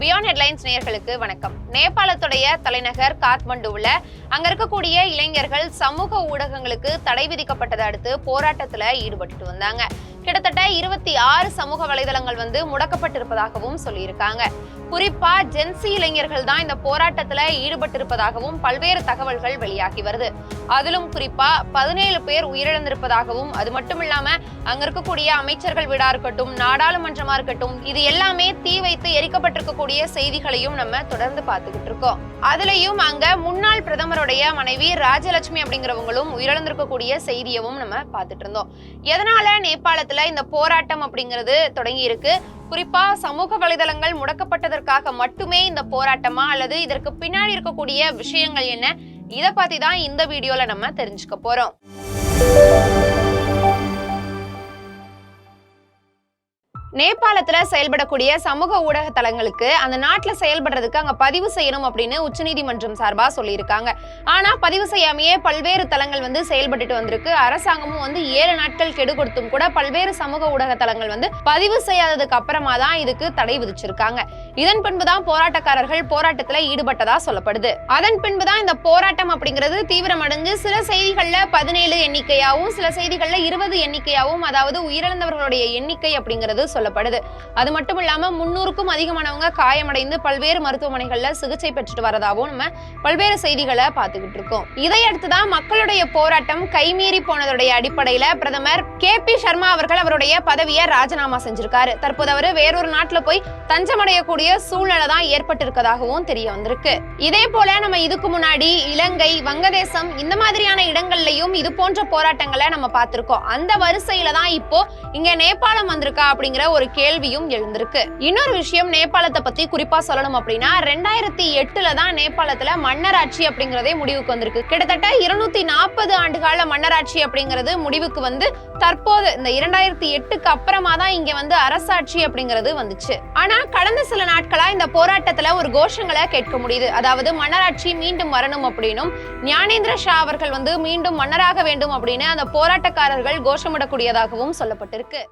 Beyond headlines நேயர்களுக்கு வணக்கம். நேபாளத்துடைய தலைநகர் காத்மண்டுவில் அங்க இருக்கக்கூடிய இளைஞர்கள் சமூக ஊடகங்களுக்கு தடை விதிக்கப்பட்டதை அடுத்து போராட்டத்துல ஈடுபட்டு வந்தாங்க. கிட்டத்தட்ட இருபத்தி ஆறு சமூக வலைதளங்கள் வந்து முடக்கப்பட்டிருப்பதாகவும் சொல்லியிருக்காங்க. குறிப்பா ஜென்சி இளைஞர்கள் தான் இந்த போராட்டத்துல ஈடுபட்டிருப்பதாகவும் பல்வேறு தகவல்கள் வெளியாகி வருது. அதிலும் குறிப்பா பதினேழு பேர் உயிரிழந்திருப்பதாகவும் அது மட்டும் இல்லாம அங்க இருக்கக்கூடிய அமைச்சர்கள் வீடா இருக்கட்டும் நாடாளுமன்றமா இருக்கட்டும் இது எல்லாமே தீ வைத்து எரிக்கப்பட்டிருக்கக்கூடிய செய்திகளையும் நம்ம தொடர்ந்து பார்த்துக்கிட்டு இருக்கோம். அதுலயும் அங்க முன்னாள் பிரதமருடைய மனைவி ராஜலட்சுமி அப்படிங்கிறவங்களும் உயிரிழந்திருக்கக்கூடிய செய்தியவும் நம்ம பார்த்துட்டு இருந்தோம். எதனால நேபாளத்துல இந்த போராட்டம் அப்படிங்கிறது தொடங்கி இருக்கு. குறிப்பா சமூக வலைதளங்கள் முடக்கப்பட்டதற்காக மட்டுமே இந்த போராட்டமா அல்லது இதற்கு பின்னாடி இருக்கக்கூடிய விஷயங்கள் என்ன? இதை பத்தி தான் இந்த வீடியோல நம்ம தெரிஞ்சுக்க போறோம். நேபாளத்துல செயல்படக்கூடிய சமூக ஊடக தளங்களுக்கு அந்த நாட்டுல செயல்படுறதுக்கு அங்க பதிவு செய்யணும் அப்படின்னு உச்சநீதிமன்றம் சார்பா சொல்லியிருக்காங்க. ஆனா பதிவு செய்யாமையே பல்வேறு தளங்கள் வந்து செயல்பட்டுட்டு வந்திருக்கு. அரசாங்கமும் வந்து ஏழு நாட்கள் கெடு கொடுத்தும் கூட பல்வேறு சமூக ஊடக தளங்கள் வந்து பதிவு செய்யாததுக்கு அப்புறமா தான் இதுக்கு தடை விதிச்சிருக்காங்க. இதன் பின்புதான் போராட்டக்காரர்கள் போராட்டத்துல ஈடுபட்டதா சொல்லப்படுது. அதன் பின்புதான் இந்த போராட்டம் அப்படிங்கிறது தீவிரமடைஞ்சு சில செய்திகள்ல பதினேழு எண்ணிக்கையாவும் சில செய்திகள்ல இருபது எண்ணிக்கையாவும் அதாவது உயிரிழந்தவர்களுடைய எண்ணிக்கை அப்படிங்கிறது சொல்லப்படுது. அது மட்டும் இல்லாம முன்னூறுக்கும் அதிகமானவங்க காயமடைந்து பல்வேறு மருத்துவமனைகள்ல சிகிச்சை பெற்றுட்டு வரதாகவும் நம்ம பல்வேறு செய்திகளை பார்த்துக்கிட்டு இருக்கோம். இதையடுத்து தான் மக்களுடைய போராட்டம் கைமீறி போனதுடைய அடிப்படையில பிரதமர் கே பி சர்மா அவர்கள் அவருடைய பதவியை ராஜினாமா செஞ்சிருக்காரு. தற்போது அவர் வேறொரு நாட்டுல போய் தஞ்சமடையக்கூடிய சூழ்நிலை தான் ஏற்பட்டிருக்கதாகவும் தெரிய வந்திருக்கு. இதே போல நம்ம இதுக்கு முன்னாடி இலங்கை வங்கதேசம் இந்த மாதிரியான இடங்கள்லயும் இது போன்ற போராட்டங்களை நம்ம பார்த்திருக்கோம். அந்த வரிசையில தான் இப்போ இங்க நேபாளம் வந்திருக்கா அப்படிங்கிற ஒரு கேள்வியும் எழுந்திருக்கு. இன்னொரு விஷயம் நேபாளத்தை பத்தி குறிப்பா சொல்லணும் அப்படின்னா ரெண்டாயிரத்தி எட்டுல தான் நேபாளத்துல மன்னராட்சி அப்படிங்கறதே முடிவுக்கு வந்திருக்கு. கிட்டத்தட்ட இருநூத்தி நாற்பது ஆண்டுகால மன்னராட்சி அப்படிங்கிறது முடிவுக்கு வந்து தற்போது இந்த இரண்டாயிரத்தி எட்டுக்கு அப்புறமா தான் இங்க வந்து அரசாட்சி அப்படிங்கிறது வந்துச்சு. ஆனா கடந்த சில நாட்களா இந்த போராட்டத்துல ஒரு கோஷங்களை கேட்க முடியுது. அதாவது மன்னராட்சி மீண்டும் வரணும் அப்படின்னும் ஞானேந்திர ஷா அவர்கள் வந்து மீண்டும் மன்னராக வேண்டும் அப்படின்னு அந்த போராட்டக்காரர்கள் கோஷமிடக்கூடியதாகவும் சொல்லப்பட்டிருக்கு.